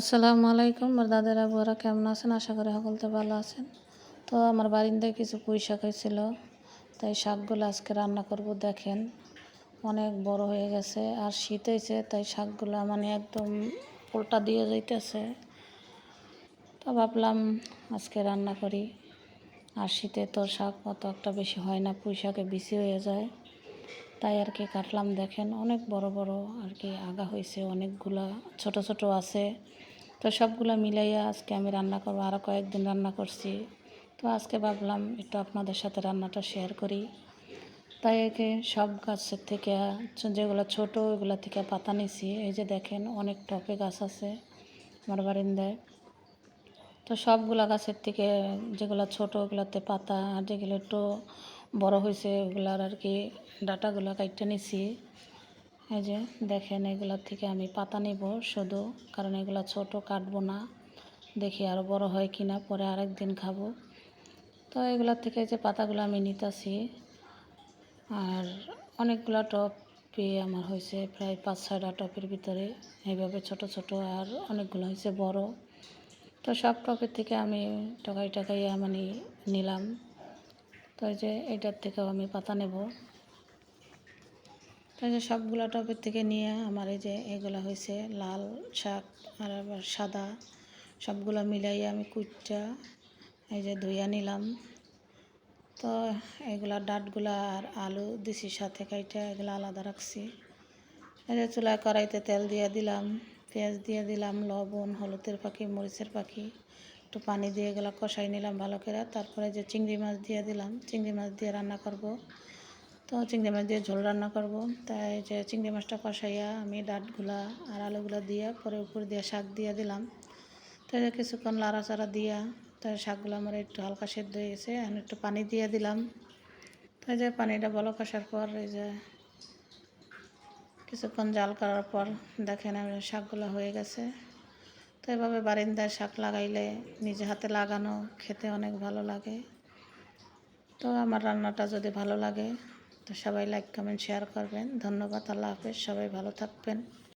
আসসালামু আলাইকুম। আমার দাদার আবুয়ারা কেমন আছেন? আশা করি সকলতে ভালো আছেন। তো আমার বারিন্দায় কিছু পুঁই শাক হয়েছিল, তাই শাকগুলো আজকে রান্না করব। দেখেন, অনেক বড় হয়ে গেছে আর শীত হয়েছে, তাই শাকগুলো মানে একদম পোলটা দিয়ে যাইতেছে। তো ভাবলাম আজকে রান্না করি। আর শীতে তো শাক অত একটা বেশি হয় না, পুঁই শাকে বেশি হয়ে যায়। তাই আর কি কাটলাম দেখেন, অনেক বড় বড় আর কি আগা হয়েছে অনেকগুলা ছোট ছোট আছে। তো সবগুলো মিলাইয়া আজকে আমি রান্না করব আরও কয়েকদিন রান্না করছি। তো আজকে ভাবলাম একটু আপনাদের সাথে রান্নাটা শেয়ার করি। তাই একে সব গাছের থেকে, যেগুলো ছোট, ওইগুলো থেকে পাতা নিছি। এই যে দেখেন অনেক টপে গাছ আছে আমার বারিন্দায়। তো সবগুলা গাছের থেকে যেগুলো ছোট, ওগুলাতে পাতা, আর যেগুলো একটু বড় হয়েছে ওগুলার আর কি, ডাটাগুলো কাটতে নিছি। এই যে দেখেন এগুলার থেকে আমি পাতা নিব শুধু, কারণ এগুলা ছোট, কাটবো না। দেখি আরও বড় হয় কি না পরে আরেক দিন খাব। তো এগুলোর থেকে যে পাতাগুলো আমি নিতেছি। আর অনেকগুলো টপ আমার হয়েছে প্রায় পাঁচ, ছয়টা টপের ভিতরে। এইভাবে ছোট ছোট আর অনেকগুলো হয়েছে বড়। তো সব টপের থেকে আমি টকাই, টাকাই মানে নিলাম। তো এই যে এটার থেকেও আমি পাতা নেব। তো এই যে সবগুলো টপের থেকে নিয়ে আমার এই যে এগুলো হয়েছে, লাল শাক আর আবার সাদা, সবগুলো মিলাইয়ে আমি কুচটা এই যে ধুইয়া নিলাম। তো এগুলা ডাটগুলা আর আলু দিছি সাথে কাইটা, এগুলো আলাদা রাখছি। এই যে চুলায় কড়াইতে তেল দিয়ে দিলাম, পেঁয়াজ দিয়ে দিলাম, লবণ, হলুদের পাখি, মরিচের পাখি একটু পানি দিয়ে গেলাম কষাই নিলাম ভালো করে। তারপরে যে চিংড়ি মাছ দিয়ে দিলাম, চিংড়ি মাছ দিয়ে রান্না করব। তো চিংড়ি মাছ দিয়ে ঝোল রান্না করব। তাই যে চিংড়ি মাছটা কষাইয়া আমি ডাটগুলা আর আলুগুলো দিয়ে পরে উপর দিয়ে শাক দিয়ে দিলাম। তো যে কিছুক্ষণ লাড়াচাড়া দিয়া তাই শাকগুলো আমার একটু হালকা সেদ্ধ হয়ে গেছে আমি একটু পানি দিয়ে দিলাম। তাই যে পানিটা বলক আসার পর এই যে কিছুক্ষণ জাল করার পর দেখেন আমি শাকগুলো হয়ে গেছে। এভাবে বারিন্দায় শাক লাগাইলে নিজে হাতে লাগানো খেতে অনেক ভালো লাগে। তো আমার রান্নাটা যদি ভালো লাগে, তো সবাই লাইক কমেন্ট শেয়ার করবেন। ধন্যবাদ, আল্লাহ হাফেজ। সবাই ভালো থাকবেন।